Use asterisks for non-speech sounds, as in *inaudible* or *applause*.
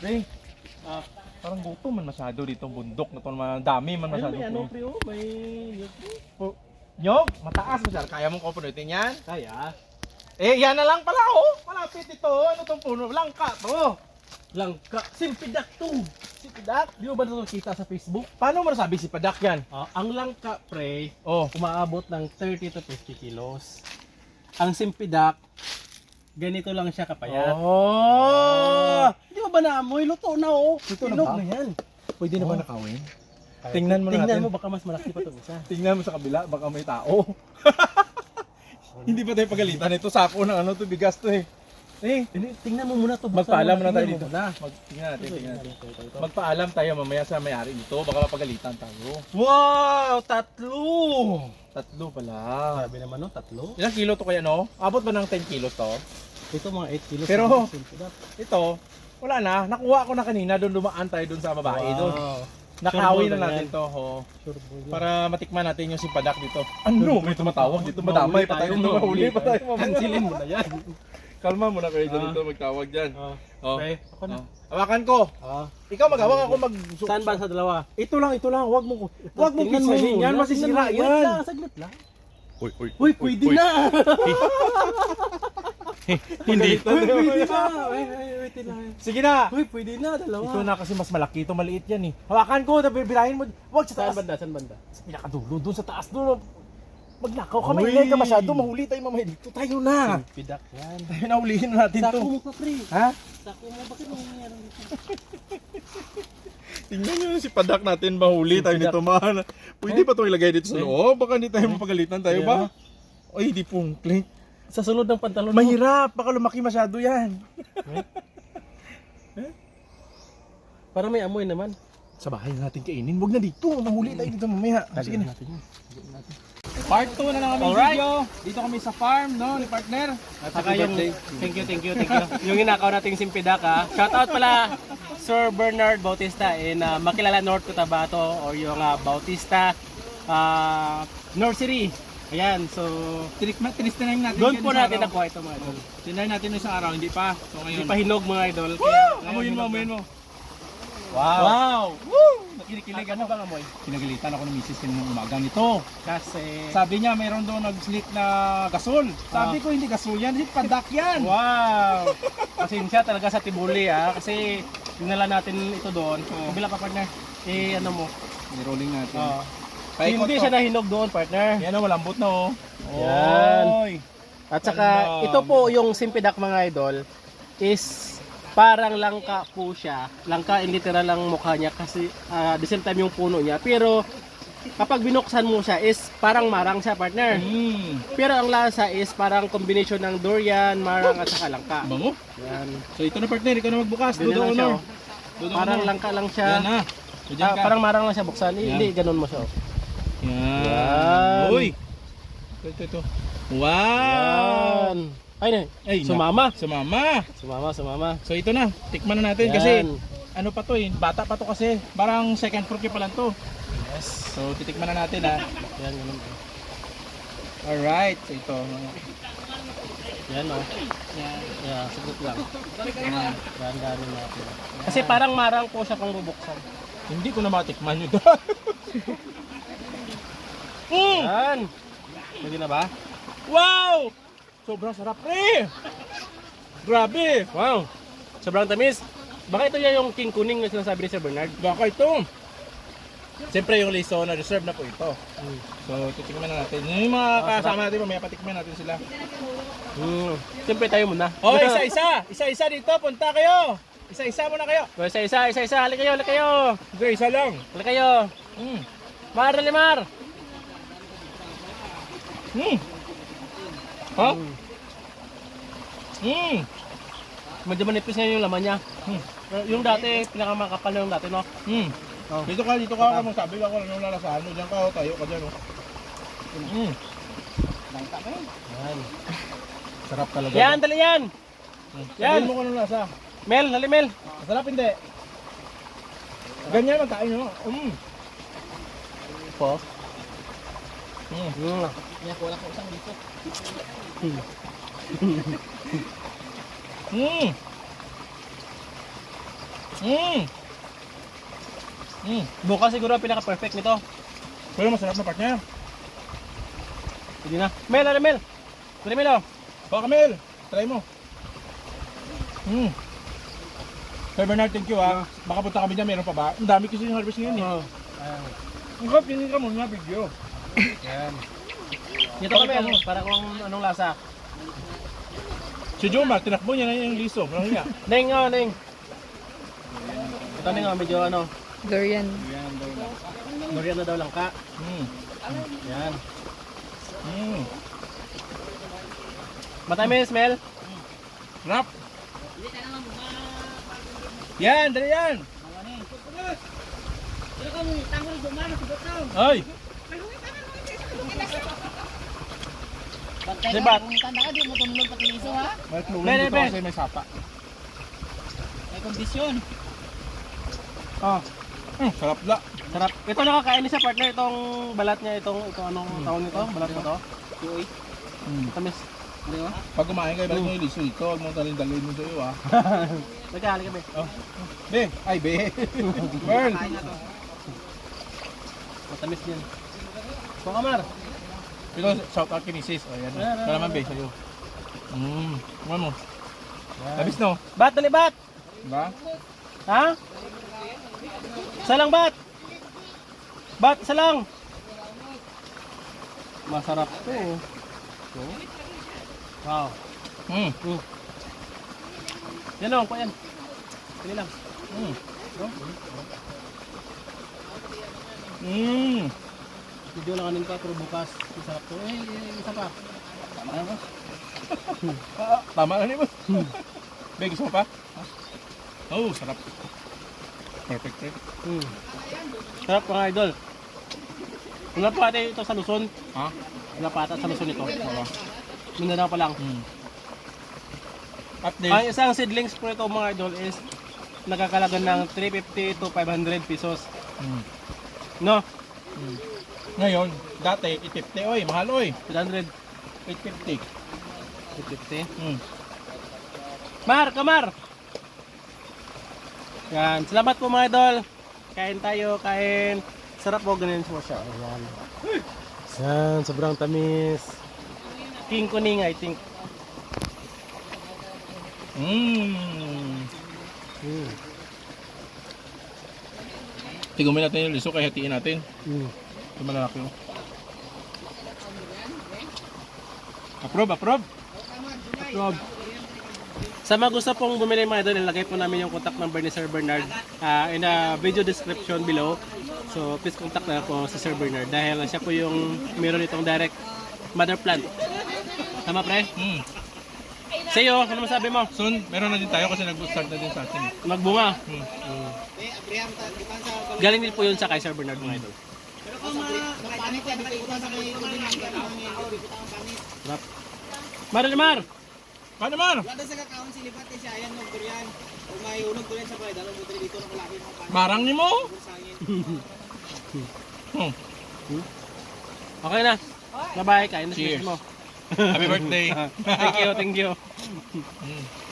Pre, Ah, parang gutom man masyado dito bundok na to. man- Dami man ayun, masyado. may ano, pre. oh, may... Nyog, mataas masyado. Kaya mong kupunutin yan? Kaya. Eh, yan na lang pala oh. Malapit ito. Ano tong puno? Langka to. Langka. Simpidak to. Si Padak. Di mo ba ito kita sa Facebook? Paano mo nasabi si Padak yan? Ah, ang langka, pre, Oh. umaabot ng 30 to 50 kilos. Ang simpidak, ganito lang siya kapayat. Oh. Di mo ba naamoy? Luto na oh. Luto na ba? na yan. Pwede na Oh. ba nakawin? Tingnan mo na Tingnan natin. mo, baka mas malaki pa ito isa. Tingnan mo sa kabila, baka may tao. *laughs* Hindi pa tayo pagalitan. Ito sako ng ano to, bigas to eh. Eh, tingnan mo muna to. magpaalam muna tayo dito. Mag, tingnan natin, tingnan natin. Ito, ito, ito. Magpaalam tayo mamaya sa may-ari dito, baka mapagalitan tayo. Wow! Tatlo! Tatlo pala. Sabi naman no, tatlo. Ilang kilo to kaya no? Abot ba ng 10 kilos to? Ito mga 8 kilos. Pero-. Ito, wala na. Nakuha ko na kanina doon dumaan tayo doon sa babae doon. Nakawi Sure na natin to. ho. Para matikman natin yung simpadak dito. Ano? May tumatawag dito. Madamay pa tayo. Mahuli Mahuli pa tayo. *laughs* Cancelin mo na yan. Kalma muna kayo Ah. dito. Magtawag dyan. Oh. Oh. Pre, ako na. Hawakan ko. Ah. Ikaw mag-hawak ako mag... Saan ba sa dalawa? Ito lang, ito lang. Huwag mo Huwag mo pisahin yan. Masisira mo. Yan. saglit lang. Uy, uy, Uy, pwede na! *laughs* *laughs* Hindi. Uy, pwede na! Uy, uy, wait lang. Sige na. Uy, pwede na, dalawa. Ito na kasi mas malaki. Ito maliit yan eh. Hawakan ko. Birahin mo. Huwag sa Saan taas. banda? Saan banda? Sa pinakadulo. Doon sa taas. Doon. Magnakaw ka. Maingay ka masyado. Mahuli tayo mamaya dito. Tayo na. Pidak yan. Tayo na ulihin natin Sako to. mo pa, pre. Ha? Sako mo, bakit mo nangyari dito? *laughs* Tingnan nyo si Padak natin mahuli Si tayo nito man. Pwede ba itong ilagay dito sa Eh? loob? Baka hindi tayo mapagalitan tayo ba? Ay, di pong click. Sa sulod ng pantalon mo. Mahirap. Baka lumaki masyado yan. Para may amoy naman. Sa bahay na natin kainin. Huwag na dito. Mahuli tayo dito mamaya. Sige na. natin yun. Part 2 na lang kami Alright. video. Dito kami sa farm, no? Ni partner. At saka yung, thank you, thank you, thank you. *laughs* yung inakaw nating simpidak ha. Shout out pala Sir Bernard Bautista in uh, Makilala North Cotabato or yung uh, Bautista uh, Nursery. Ayan, so Tinikman, tinistinahin natin. doon po natin nakuha ito mga idol. Tinahin natin isang araw, hindi pa. So Hindi ngayon. pa hinog mga idol. Amoyin mo, amoyin mo. Wow. Wow! Woo! Nakinikilig ano bang amoy? Kinagalitan ako ng misis kanina umaga nito. Kasi Sabi niya mayroon doon nag-slit na gasol. Sabi ko hindi gasol yan, hindi padak yan. Wow! *laughs* Pasensya talaga sa Tibuli ah kasi dinala natin ito doon. Kabila pa partner. Eh ano mo? I-rolling natin. Oh. Hindi siya nahinog doon partner. Yan o, malambot na oh. Yan. Oy. At saka Ganda. ito po yung simpidak mga idol is parang langka po siya. Langka in literal lang mukha niya kasi ah, the same time yung puno niya. Pero kapag binuksan mo siya is parang marang siya partner. Mm. Pero ang lasa is parang combination ng durian, marang at saka langka. Bango. Yan. So ito na partner, ikaw na magbukas. Dodo no. oh. Parang langka lang siya. Yan na. Ah, parang marang lang siya buksan. Eh, Yan. Hindi, ganun mo siya. oh. Yan. Yan. Uy. Ito, ito. Wow. Yan. Ay, na. Ay, Sumama. Sumama. Sumama, sumama. So ito na, tikman na natin Yan. kasi ano pa to eh, bata pa to kasi. Parang second fruit pa lang to. Yes. So titikman na natin ha. Yan, ganun. Alright, so ito. Yan, oh. Yan. Yeah, sagot lang. Yan. Dahan-dahanin natin. Kasi parang marang po siya kung bubuksan. Hindi ko na matikman yun. *laughs* mm! Yan. Pwede na ba? Wow! Sobrang sarap eh! Grabe! Wow. Sobrang tamis. Baka ito yung king kuning na sinasabi ni Sir Bernard. Baka ito. Siyempre yung liso na reserve na po ito. Mm. So titikman na natin. Yung mga Ah, kasama natin, mamaya patikman natin sila. Mm. Siyempre tayo muna. Oh, isa-isa! Isa-isa dito, punta kayo! Isa-isa muna kayo. So, isa, isa, isa, isa. Halik kayo, halik kayo. Sige, isa lang. Halik kayo. Mm. Mar, limar. Mm. Ha? Mm. Mm. Medyo manipis na yung laman niya. Hmm. Yung dati, pinakamakapal na yung dati, no? Mm. Oh. Dito ka, dito ka ako magsabi ako ano lalasahan mo. Diyan ka, oh, tayo ka dyan. Oh. Mm. Yan. Sarap talaga. Yan, dali yan. Mm. Yan. Sabihin mo kung anong lasa. Mel, dali Mel. Masarap hindi. Ganyan magkain nyo. Mm. Po. Mm. Mm. Mm. Mm. Mm. Bukas siguro ang pinaka-perfect nito. Pero masarap na partner. Hindi na. Mel, ano Mel? Dali Mel oh. Baka Kamel, try mo. Mm. Sir Bernard, thank you ha. Baka punta kami dyan, meron pa ba? Ang dami kasi yung harvest ngayon eh. Oh. Ang kap, hindi ka muna video. Yan. Dito kami, ano, para kung anong lasa. Si Jomar, tinakbo niya na yung liso. Ano niya? *laughs* Neng, oh, Neng. Ito Neng, oh, medyo ano, Durian. durian na daw lang ka. Mm. Yan. Mm. Matamis, Mel. Rap. Yan, dali yan. Ay, Diba? Tanda ka, di mo tumulog pati liso ha? may tulong Be, dito be. kasi may sapa. May kondisyon. Oh, Mm, sarap la. sarap. Ito nakakain siya partner itong balat niya, itong itong anong tawag nito? Balat na to. Uy. Mm. Matamis. Di ba? Pag kumain kayo, balik mo yung liso dito. Huwag mo talin dalhin mo sa iyo ah. *laughs* Nagkahali kami. Oh. Be, ay be. *laughs* To. Matamis din. So, Kamar. Ito, shout out kay Mrs. O yan. Ito naman be, sa'yo. Mm. Kumain mo. Labis no? Bat, dali bat! Diba? Ha? Isa lang bat! Bat, isa lang! Masarap to. oh. Wow. Mm. Mm. Yan o, yan. Pili lang. Mm. Mm. Video lang kanin pa, pero bukas. Masarap to. Eh, eh, isa pa. Tama na? Ah, *laughs* Tama na ni mo. Be, gusto mo pa? Oh, sarap. Perfect? Mm. Sarap mga idol. Wala pa ate ito sa Luzon. Ha? Wala pa ata sa Luzon ito. Oo. Mindanao pa lang. Mm. At Ang isang seedlings po ito mga idol is nagkakalaga ng 350 to 500 pesos. mm. No? Mm. Ngayon, dati, 850, oy, mahal, oy. 800. 850. 850. Mm. Mar, kamar! Yan. Salamat po mga idol. Kain tayo, kain. Sarap po, ganun mo siya. Ayan. Yan, sobrang tamis. King kuning, I think. Mm. Mm. Tigumin natin yung liso, kaya hatiin natin. Mm. Ito malalaki, oh. Approve, approve. Rob. Sa mga gusto pong bumili mga idol, nilagay po namin yung contact number ni Sir Bernard ah, in the video description below. So please contact na po si Sir Bernard dahil siya po yung meron itong direct mother plant. Tama pre? Mm. Sa iyo, ano masabi mo? Soon, meron na din tayo kasi nag-start na din sa atin. Magbunga. Mm. Galing din po yun sa kay Sir Bernard mga idol. Paano man? Wala sa kakawang silipat eh siya, ayan, ng durian. Kung may unog durian sa pwede, dalawang buti dito na kalaki mga panin. Marang ni mo? Hmm. Okay na. Bye-bye. Kain na Cheers. mo. Happy birthday. *laughs* thank you, thank you. Mm.